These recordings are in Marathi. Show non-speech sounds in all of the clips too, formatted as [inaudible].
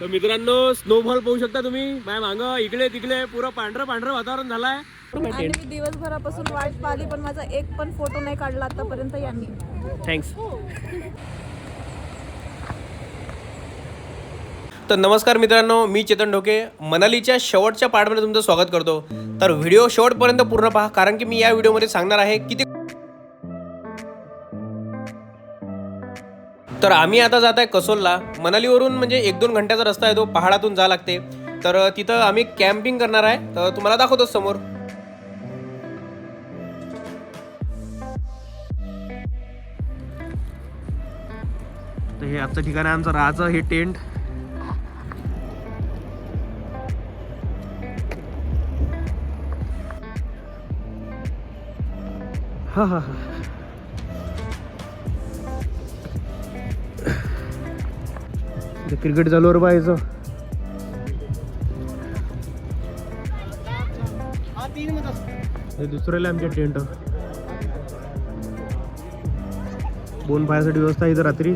तर मित्रांनो स्नोफॉल पाहू शकता तुम्ही. माझ्या मागं इकडे तिकडे पुरं पांढरं पांढरं वातावरण झालंय. आणि मी दिवसभरापासून वाट पाहिली पण माझा एक पण फोटो नाही काढला आतापर्यंत यांनी. थँक्स तर नमस्कार मित्रांनो मी चेतन ढोके. मनालीच्या शेवटच्या पार्टमध्ये तुमचं स्वागत करतो. तर व्हिडिओ शेवटपर्यंत पूर्ण पहा कारण की मी या व्हिडिओमध्ये सांगणार आहे किती तर आम्ही आता जात आहे कसोलला. मनालीवरून म्हणजे एक दोन घंट्याचा रस्ता आहे तो पहाडातून जा लागते. तर तिथं आम्ही कॅम्पिंग करणार आहे. तर तुम्हाला दाखवतो समोर. तर हे आजचं ठिकाण आहे आमचं राहायचं हे टेंट. हा हा हा. ते क्रिकेट चालूवर पाहायचं हे दुसऱ्याला आमच्या टेंट बोन पाहायसाठी व्यवस्था आहे इथं रात्री.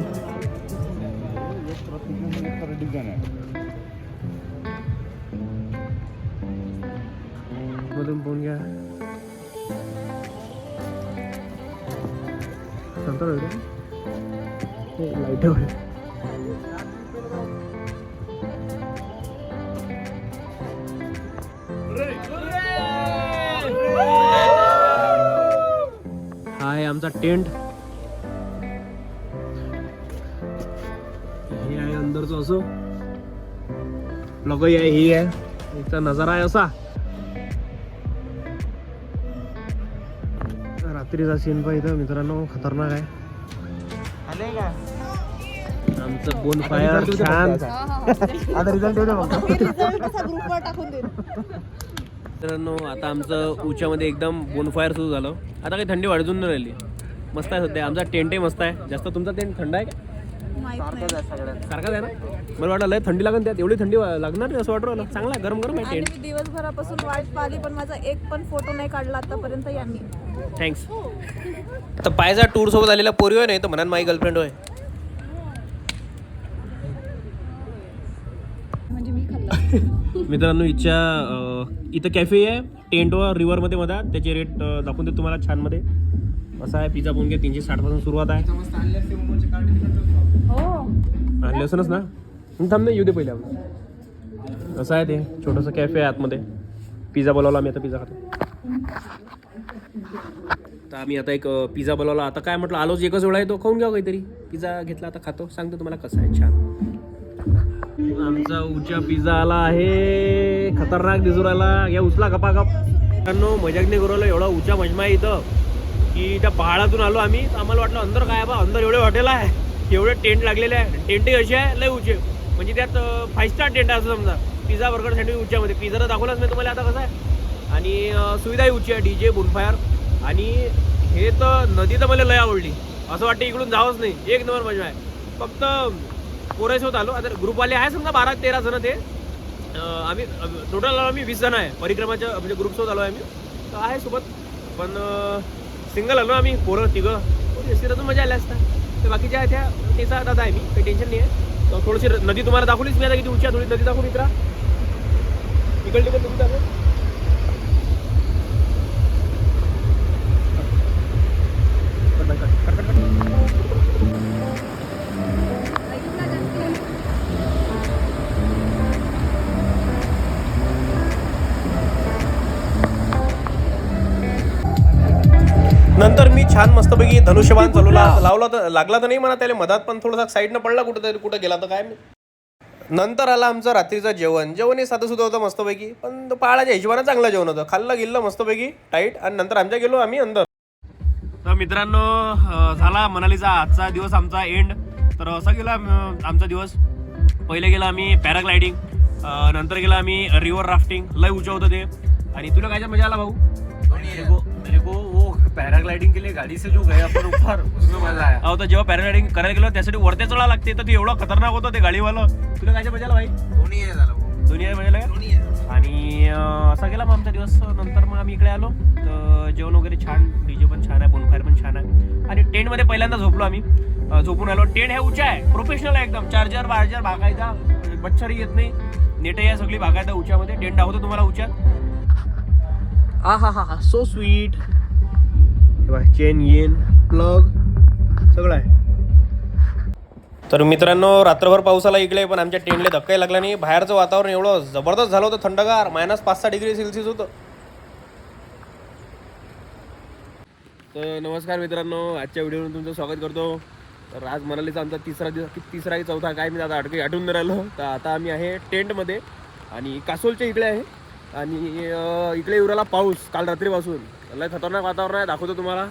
मधून फोन घ्या. शांत लाइट आमचा टेंट. हे आहे अंदरचं असं. लगही आहे ही आहे. इथचा नजारा आहे असा. रात्रीचा सीन पाहिजे मित्रांनो खतरनाक आहे. आमचं बोन फायर छान ग्रुपवर टाकून दे मित्रांनो आता आमचं उच्यामध्ये एकदम बोनफायर सुरू झालं. आता काही थंडी वाढून नाही राहिली. मस्त आहे सध्या. आमचा टेंटही मस्त आहे. जास्त तुमचा टेंट थंड आहे का? सारखाच आहे ना? मला वाटलं लय थंडी लागेल त्यात. एवढी थंडी वा- लागणार नाही असं वाटू राहिलं. चांगला आहे गरम गरम आहे टेंट. दिवसभरापासून वाट पाहिली पण माझा एक पण फोटो नाही काढला आतापर्यंत यांनी. थँक्स तर पायचा टूर सोबत आलेला पोरी होय नाही तर म्हणा माझी गर्लफ्रेंड होय. म्हणजे मी खाल्ला. [laughs] मित्रांनो इच्छा इथं कॅफे आहे टेंटवर रिव्हरमध्ये मधा. त्याचे रेट दाखवून देतो तुम्हाला छानमध्ये. असा आहे पिझ्झा घ्या तीनशे साठपासून सुरुवात आहे. हो. आणले असनच ना? मग थांब ना येऊ दे पहिले आपण. असं आहे ते छोटंसं कॅफे आहे आतमध्ये. पिझ्झा बोलावला आम्ही आता पिझ्झा खातो. तर आम्ही आता एक पिझ्झा बोलावला. आता काय म्हटलं आलोच एकच वेळा आहे तो खाऊन घ्या काहीतरी. पिझ्झा घेतला आता खातो. सांगतो तुम्हाला कसं आहे छान. आमचा उचा पिझ्झा आला आहे. खतरनाक दिसू राहिला. या उचला गपा कप मित्रांनो मजाक नाही करू एवढा उचा मजमा आहे इथं. की त्या पहाडातून आलो आम्ही. तर आम्हाला वाटलं अंदर काय बा? अंदर एवढे हॉटेल आहे. एवढे टेंट लागलेले आहे. टेंटही असे आहे? लय उचे. म्हणजे त्यात फाईव्ह स्टार टेंट असं समजा. पिझ्झा बर्गर सँडविच उच्यामध्ये पिझ्झा तर दाखवलाच नाही तुम्हाला आता कसं आहे. आणि सुविधाही उची आहे. डी जे बोनफायर आणि हे तर नदी तर मला लय आवडली. असं वाटतं इकडून जावंच नाही. एक नंबर मजा आहे. फक्त पोरासोबत आलो. आता ग्रुपवाले आहे समजा बारा तेरा जण ते. आम्ही टोटल आम्ही वीस जण आहे. परिक्रमाच्या म्हणजे ग्रुपसोबत आलो आहे आम्ही. तर आहे सोबत. पण सिंगल आलो आम्ही पोरं तिघं. एस तर मजा आल्या असता. तर बाकीच्या आहे त्या त्याचा दादा आहे मी काही टेन्शन नाही आहे थोडीशी नदी तुम्हाला दाखवलीच मी आता किती उंची थोडी नदी दाखवून इकडा इकडे तिकडे तुम्ही दाखव. मस्तपैकी धनुष्यबाण चालवला लावला तर लागला तर नाही म्हणा त्याला. मधात पण थोडासा साईडनं पडला कुठं तरी कुठं गेला तर काय. नंतर आला आमचं रात्रीचं जेवण. जेवण हे साधं सुद्धा होतं मस्तपैकी. पण पहाडाच्या हिशोबाने चांगलं जेवण होतं. खाल्लं गेलं मस्तपैकी. टाईट. आणि नंतर आमच्या गेलो आम्ही अंदर. तर मित्रांनो झाला मनालीचा आजचा दिवस आमचा एंड तर असा गेला आमचा दिवस. पहिले गेला आम्ही पॅराग्लायडिंग नंतर गेला आम्ही रिव्हर राफ्टिंग लय उंच होतं ते. आणि तुला काय मजा आला भाऊ? मेरे को वो पैराग्लाइडिंग के लिए गाड़ी से जो गए अपन ऊपर उसमें मजा आया। अहो तर जेव्हा पॅराग्लायडिंग करायला गेलो त्यासाठी वरती चढा लागते तर ते एवढं खतरनाक होतं ते गाडीवालं. तुला काय मजा आला भाई? दोन्ही आहे झालं भाऊ. दुनिया मजा? दोन्ही आणि अं, असा गेला मग आमचा दिवस. नंतर मग आम्ही इकडे आलो. तर जेवण वगैरे छान डीजे पण छान आहे बोनफायर पण छान आहे. आणि टेंटमध्ये पहिल्यांदा झोपलो आम्ही. अं, झोपून आलो. टेंट हे उंचा आहे. प्रोफेशनल आहे एकदम. Charger Berger भागायचा. मच्छरही येत नाही. नेट या सगळी आहे उच्यामध्ये. टेंट दाखवतो तुम्हाला उच्यात. आ हा हा हा सो स्वीट चेन येन प्लग सगळं आहे. तर मित्रांनो रात्रभर पाऊस आला इकडे पण आमच्या टेंटला धक्काही लागला नाही. बाहेरचं वातावरण एवढं जबरदस्त झालं होतं थंडगार. मायनस पाच सहा डिग्री सेल्सिअस होतं. तर नमस्कार मित्रांनो आजच्या व्हिडिओमध्ये तुमचं स्वागत करतो. तर आज मनालीचा आमचा तिसरा दिवस की तिसरा की चौथा काय मी आता अटके आठवून नाही राहिलो. तर आता आम्ही आहे टेंटमध्ये आणि कासोलच्या इकडे आहे. आणि इकडे उराला पाऊस काल रात्रीपासून. लय खतरनाक वातावरण आहे दाखवतो तुम्हाला.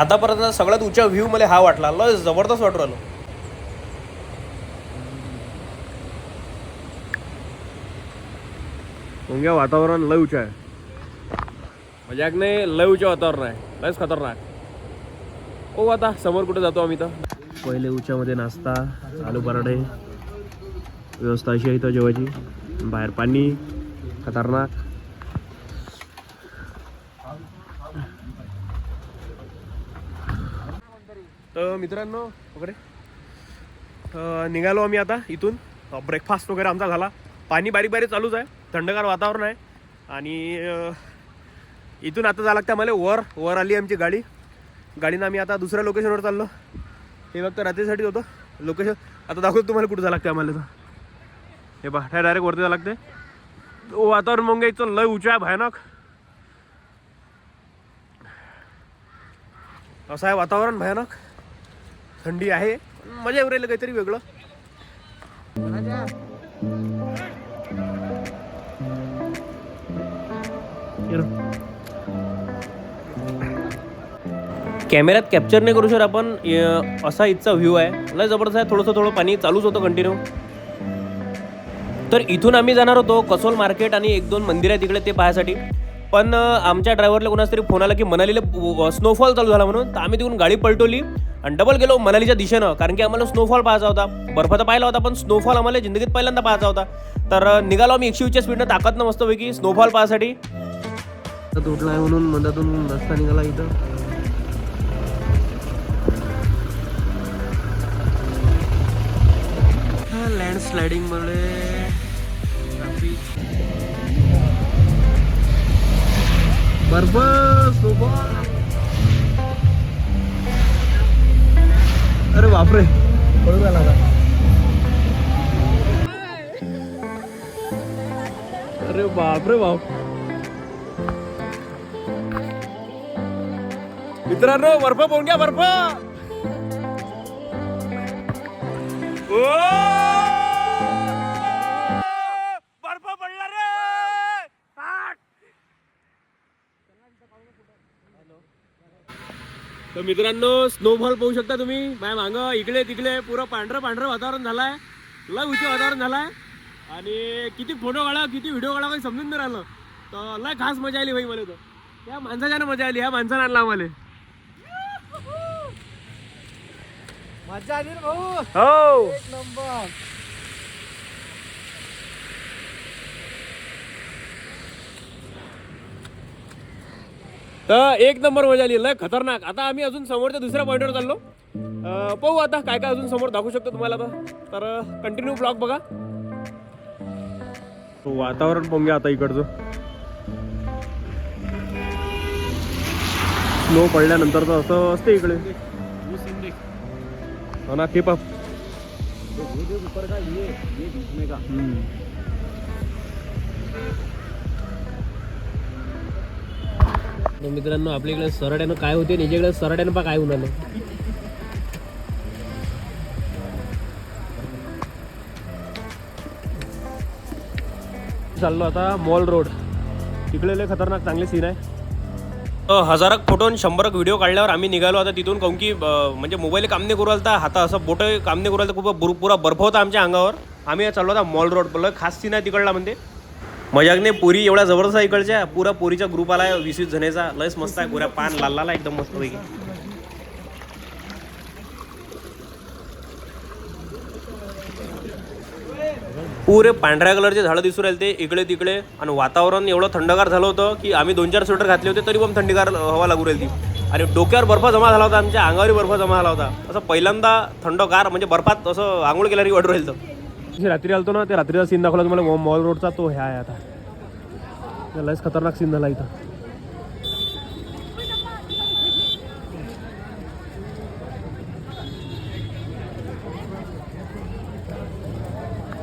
आतापर्यंत सगळ्यात उच्च व्ह्यू मला हा वाटला. लय जबरदस्त वाटू राहिलो मुंग्या वातावरण लय उच्च आहे. मजाक नाही लय उच्च वातावरण आहे. लयच खतरनाक. ओ आता समोर कुठे जातो आम्ही तर? पहिले उच्यामध्ये नाश्ता आलू पराठे व्यवस्था अशी आहे इथं जेवायची. बाहेर पाणी खतरनाक. तर मित्रांनो वगैरे निघालो आम्ही आता इथून. ब्रेकफास्ट वगैरे आमचा झाला. पाणी बारीक बारीक चालूच आहे. थंडगार वातावरण आहे. आणि इथून आता जावं लागतं मला वर. वर आली आमची गाडी. गाडीनं आम्ही आता दुसऱ्या लोकेशनवर चाललो. हे फक्त रात्रीसाठी होतं. लोकेशन आता दाखवतो तुम्हाला कुठं जायला लागतं आम्हाला तर हे बा काय डायरेक्ट वरती जायला लागते वातावरण मग इथं लय उंचा आहे भयानक. असं आहे वातावरण भयानक. थंडी आहे पण मजा येऊ राहिलं काहीतरी वेगळं. कॅमेऱ्यात कॅप्चर नाही करू शकत आपण. असा इथचा व्ह्यू आहे. लय जबरदस्त आहे. थोडंसं थोडं पाणी चालूच होतं कंटिन्यू तर इथून आम्ही जाणार होतो कसोल मार्केट आणि एक दोन मंदिर आहे तिकडे ते पाहायसाठी. पण आमच्या ड्रायव्हरला कोणाच तरी फोन आला की मनालीला स्नोफॉल चालू झाला म्हणून. तर आम्ही तिकडून गाडी पलटवली आणि डबल गेलो मनालीच्या दिशेनं. कारण की आम्हाला स्नोफॉल पाहायचा होता. बर्फ तर पाहिला होता पण स्नोफॉल आम्हाला जिंदगीत पहिल्यांदा पाहायचा होता. तर निघालो आम्ही एकशे वीसच्या स्पीडनं ताकदनं मस्तपैकी स्नोफॉल पाहायसाठी. तुटला आहे म्हणून मधातून रस्ता निघाला इथं. लँड लँडस्लायडिंगमुळे बर्फ अरे बापरे. पळू राहिला अरे बापरे बाप. मित्रांनो बर्फ पाहून घ्या बर्फ. ओ! तर मित्रांनो स्नोफॉल पाहू शकता तुम्ही. माझ्या मांग इकडे तिकडे पुरं पांढरं पांढरं वातावरण झालंय. लय उचे वातावरण झालंय. आणि किती फोटो काढा किती व्हिडिओ काढा काही समजून नाही राहिलं. तर लय खास मजा आली भाई मला तर. या माणसाच्यानं मजा आली या माणसानं आणला आम्हाला. मजा आली भाऊ. हो. नंबर. तर एक नंबर मजा आली लय खतरनाक. आता आम्ही अजून समोरच्या दुसऱ्या पॉईंटवर चाललो. अं, पाहू आता काय काय अजून समोर दाखवू शकतो तुम्हाला आता. तर कंटिन्यू ब्लॉग बघा. वातावरण पाहून घ्या आता इकडचं. स्नो पडल्यानंतर तर असं असते इकडे. हो ना केप ऊपर का ये ये बीच में का? तर मित्रांनो आपल्या इकडे सरड्यानं काय होते याच्याकडे सरड्यानं पा काय होऊन नाही चाललो आता मॉल रोड. तिकडे लय खतरनाक चांगले सीन आहे. हजाराक फोटो आणि शंभरक व्हिडिओ काढल्यावर आम्ही निघालो आता तिथून. काऊन की म्हणजे मोबाईल काम नाही करू आलता हाता असं बोटं काम नाही करू आलता खूप पुरा बर्फ होता आमच्या अंगावर. आम्ही चाललो आता मॉल रोड. बोललं खास सीन आहे तिकडला म्हणजे. मजाक नाही पोरी एवढ्या जबरदस्त आहे इकडच्या. पुरा पोरीचा ग्रुप आला वीस वीस जणेचा. लयच मस्त आहे पुऱ्या पान लाल लाल एकदम मस्त पैकी. पुरे पांढऱ्या कलरचे झाडं दिसून राहिले ते इकडे तिकडे. आणि वातावरण एवढं थंडगार झालं होतं की आम्ही दोन चार स्वेटर घातले होते तरी पण थंडीगार हवा लागू राहिली ती आणि डोक्यावर बर्फ जमा झाला होता आमच्या अंगावर बर्फ जमा झाला होता. असं पहिल्यांदा थंडगार म्हणजे बर्फात असं आंघोळ केल्यावर वाटू राहिलं होतं. रात्री आलतो ना ते रात्रीचा सीन दाखवला तुम्हाला मॉल रोडचा तो ह्या आहे आता. लयच खतरनाक सीन झाला इथं.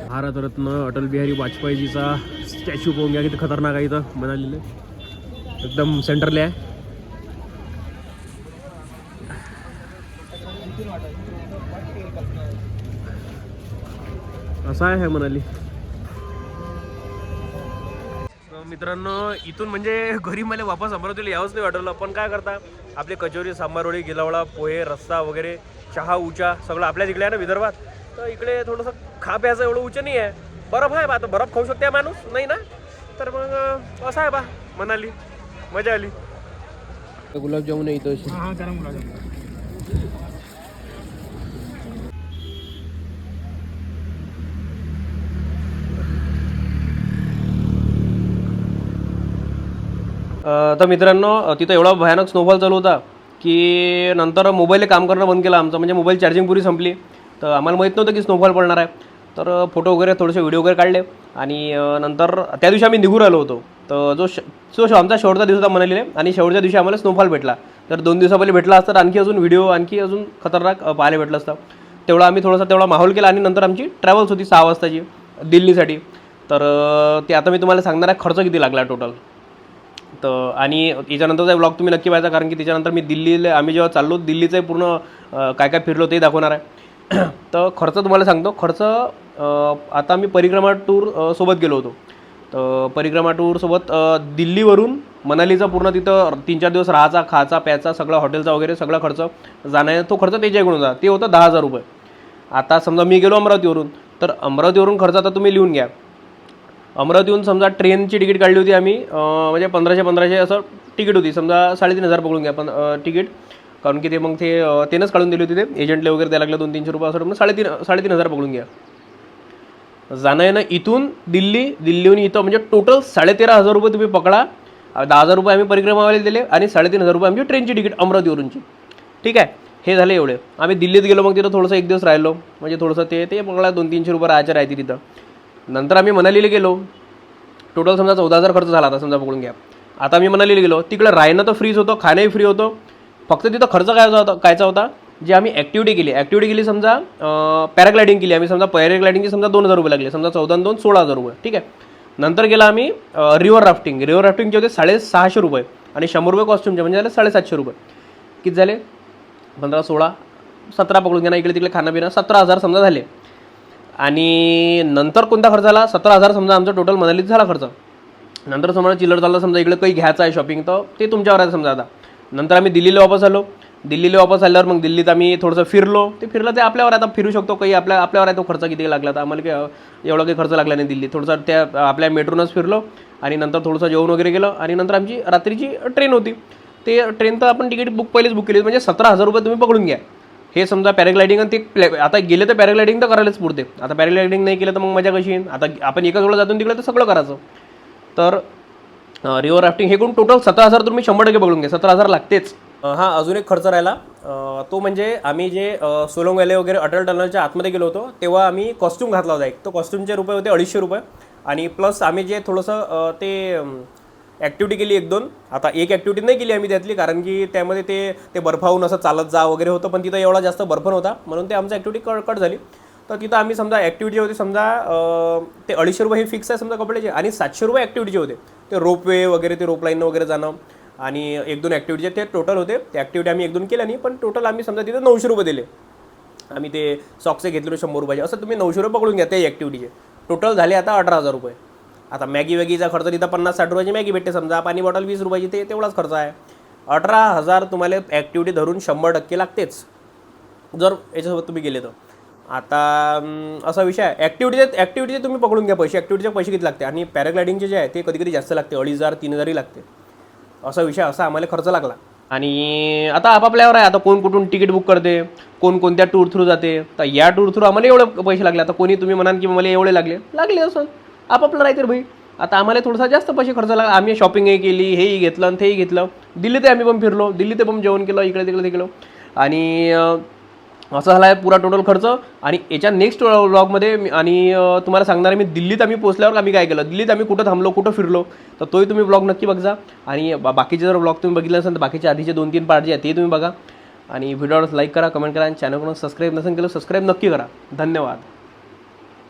भारतरत्न अटल बिहारी वाजपेयीजीचा स्टॅच्यू पाहून घ्या किती खतरनाक आहे इथं म्हणालेलं. एकदम सेंटरले आहे. असं आहे म्हणाली तर मित्रांनो इथून म्हणजे घरी मला वापस अमरावतीला यावंच नाही वाटलं. पण काय करता आपले कचोरी सांबारवडी गिलावडा पोहे रस्सा वगैरे चहा उचा सगळं आपल्याच इकडे आहे ना विदर्भात. तर इकडे थोडंसं खा प्यायचं एवढं उच्च नाही आहे. बर्फ आहे बा आता बर्फ खाऊ शकते माणूस नाही ना? तर मग असं आहे बा म्हणाली मजा आली. गुलाबजामुन आहे तर मित्रांनो तिथं एवढा भयानक स्नोफॉल चालू होता की नंतर मोबाईलने काम करणं बंद केलं आमचं. म्हणजे मोबाईल चार्जिंग पुरी संपली. तर आम्हाला माहीत नव्हतं की स्नोफॉल पडणार आहे. तर फोटो वगैरे थोडेसे व्हिडिओ वगैरे काढले. आणि नंतर त्या दिवशी आम्ही निघून आलो होतो. तर जो श जो श- आमचा शेवटचा दिवस होता म्हणाले आणि शेवटच्या दिवशी आम्हाला स्नोफॉल भेटला. तर दोन दिवसा पहिले भेटला असता. तर आणखी अजून व्हिडिओ आणखी अजून खतरनाक पाहायला भेटलं असतं. तेवढा आम्ही थोडासा तेवढा माहोल केला. आणि नंतर आमची ट्रॅव्हल्स होती सहा वाजताची दिल्लीसाठी. तर ते आता मी तुम्हाला सांगणार आहे खर्च किती लागला टोटल तर आणि याच्यानंतरचा ब्लॉग तुम्ही नक्की पाहायचा कारण की त्याच्यानंतर मी दिल्लीला आम्ही जेव्हा चाललो दिल्लीचं पूर्ण काय काय फिरलो ते दाखवणार आहे. [clears throat] तर खर्च तुम्हाला सांगतो. खर्च आता आम्ही परिक्रमा टूर सोबत गेलो होतो. तर परिक्रमा टूरसोबत दिल्लीवरून मनालीचा पूर्ण तिथं तीन चार दिवस राहायचा खायचा प्यायचा सगळा हॉटेलचा वगैरे सगळा खर्च जाण्याचा तो खर्च त्याच्याकडून होता. ते होतं दहा हजार रुपये. आता समजा मी गेलो अमरावतीवरून तर अमरावतीवरून खर्च आता तुम्ही लिहून घ्या. अमरावतीहून समजा ट्रेनची तिकीट काढली होती आम्ही म्हणजे पंधराशे पंधराशे असं तिकीट होती. समजा साडेतीन हजार पकडून घ्या पण तिकीट. कारण की ते मग ते तेनंच काढून दिली होती ते. एजंटले वगैरे द्यायला लागलं दोन तीनशे रुपये असं म्हणून साडेतीन साडेतीन हजार पकडून घ्या. जाणं येणं इथून दिल्ली दिल्लीहून इथं म्हणजे टोटल साडेतेरा हजार रुपये तुम्ही पकडा. दहा हजार रुपये आम्ही परिक्रमावाले दिले आणि साडेतीन हजार रुपये आमची ट्रेनची तिकीट अमरावतीवरूनची. ठीक आहे? हे झाले एवढे. आम्ही दिल्लीत गेलो मग तिथं थोडंसं एक दिवस राहिलो. म्हणजे थोडंसं ते ते पकडा दोन तीनशे रुपये राहायचे राहते तिथं. नंतर आम्ही मनालीला गेलो. टोटल समजा चौदा हजार खर्च झाला आता समजा पकडून घ्या. आता मी मनालीला गेलो. तिकडं राहणं तर फ्रीच होतं खाणंही फ्री होतं. फक्त तिथं खर्च काय होता कायचा होता? जे आम्ही ॲक्टिव्हिटी केली. ॲक्टिव्हिटी केली समजा पॅराग्लायडिंग केली. आम्ही समजा पॅराग्लायडिंगची समजा दोन हजार रुपये लागले. समजा चौदा दोन सोळा हजार रुपये. ठीक आहे? नंतर गेला आम्ही रिव्हर राफ्टिंग रिव्हर राफ्टिंगचे होते साडेसहाशे रुपये. आणि शंभर रुपये कॉस्ट्युमचे म्हणजे झाले साडेसातशे रुपये. किती झाले? पंधरा सोळा सतरा पकडून घ्या ना इकडे तिकडे खाणं पिणं सतरा हजार समजा झाले. आणि नंतर कोणता खर्च आला सतरा हजार समजा आमचा टोटल मनालीत झाला खर्च. नंतर समजा चिल्लर चाललं समजा इकडे काही घ्यायचं आहे शॉपिंग तर ते तुमच्यावर आहे समजा आता. नंतर आम्ही दिल्लीला वापस आलो. दिल्लीला वापस आल्यावर मग दिल्लीत आम्ही थोडंसं फिरलो. ते फिरलं ते आपल्यावर आता फिरू शकतो. काही आपल्या आपल्यावर आहे तो खर्च किती लागला तर आम्हाला काही एवढा काही खर्च लागला नाही दिल्लीत. थोडंसं त्या आपल्या मेट्रोनंच फिरलो आणि नंतर थोडंसं जेवण वगैरे केलं आणि नंतर आमची रात्रीची ट्रेन होती. ते ट्रेन तर आपण तिकीट बुक पहिलेच बुक केली म्हणजे सतरा हजार रुपये तुम्ही पकडून घ्या. हे समजा पॅराग्लायडिंग आणि ते प्लॅ- आता गेले तर पॅराग्लायडिंग तर करायलाच पुरते. आता पॅराग्लायडिंग नाही केलं तर मग मजा कशी येईल? आता आपण एकाच वेळेला जातून तिकडे तर सगळं करायचं. तर रिवर राफ्टिंग हे करून टोटल सतरा हजार तुम्ही शंभर टक्के बघून घ्या. सतरा हजार लागतेच. हा अजून एक खर्च राहिला. तो म्हणजे आम्ही जे सोलोंग व्हॅली वगैरे अटल टनलच्या आतमध्ये गेलो होतो तेव्हा आम्ही कॉस्ट्यूम घातला होता एक. तो कॉस्ट्युमचे रुपये होते अडीचशे रुपये. आणि प्लस आम्ही जे थोडंसं ते ॲक्टिव्हिटी केली एक दोन. आता एक ॲक्टिव्हिटी नाही केली आम्ही त्यातली कारण की त्यामध्ये ते ते बर्फाहून असं चालत जा वगैरे होतं पण तिथं एवढा जास्त बर्फ नव्हता. म्हणून ते आमचं ॲक्टिव्हिटी कट कट झाली. तर तिथं आम्ही समजा ॲक्टिव्हिटी होती समजा ते अडीचशे रुपये हे फिक्स आहे समजा कपड्याचे आणि सातशे रुपये ॲक्टिव्हिटीचे होते. ते रोपवे वगैरे ते रोपलाईन वगैरे जाणं आणि एक दोन ॲक्टिव्हिटीचे ते टोटल होते. ते ॲक्टिव्हिटी आम्ही एक दोन केल्या नाही पण टोटल आम्ही समजा तिथं नऊशे रुपये दिले. आम्ही ते सॉक्सचे घेतले शंभर रुपयाचे. असं तुम्ही नऊशे रुपये पकडून घ्या ते ॲक्टिव्हिटीचे टोटल झाले आता अठरा हजार रुपये. आता मॅगी वॅगीचा खर्च तिथं पन्नास साठ रुपयाची मॅगी भेटते. समजा पाणी बॉटल वीस रुपयाची ते तेवढाच खर्च आहे. अठरा हजार तुम्हाला ॲक्टिव्हिटी धरून शंभर टक्के लागतेच. जर याच्यासोबत तुम्ही गेले तर. आता असा विषय आहे. ॲक्टिव्हिटीचे ॲक्टिव्हिटीचे तुम्ही पकडून घ्या पैसे. ॲक्टिव्हिटीचे पैसे किती लागते? आणि पॅराग्लायडिंगचे जे आहे ते कधी कधी जास्त लागते. अडीच हजार तीन हजारही लागते. असा विषय असा आम्हाला खर्च लागला. आणि आता आपापल्यावर आहे. आता कोण कुठून तिकीट बुक करते? कोण कोणत्या टूर थ्रू जाते? तर या टूर थ्रू आम्हाला एवढे पैसे लागले. आता कोणी तुम्ही म्हणाल की मला एवढे लागले? लागले असं. आपापलं राहते रे भाई. आता आम्हाला थोडासा जास्त पैसे खर्च लागला. आम्ही शॉपिंगही केली हेही घेतलं आणि तेही घेतलं. दिल्लीत आम्ही पण फिरलो. दिल्लीत पण जेवण केलं इकडे तिकडे तिकडं आणि असं झाला आहे पुरा टोटल खर्च. आणि याच्या नेक्स्ट व्लॉगमध्ये आणि तुम्हाला सांगणार आहे मी दिल्लीत आम्ही पोहोचल्यावर आम्ही काय केलं? दिल्लीत आम्ही कुठं थांबलो कुठं फिरलो? तर तोही तुम्ही ब्लॉग नक्की बघा आणि बा- बाकीचे जर ब्लॉग तुम्ही बघितले असेल तर बाकीचे आधीचे दोन तीन पार्ट जे आहेत ते तुम्ही बघा. आणि व्हिडिओवर लाईक करा कमेंट करा आणि चॅनलकडून सबस्क्राईब नसेल केलं सबस्क्राईब नक्की करा. धन्यवाद.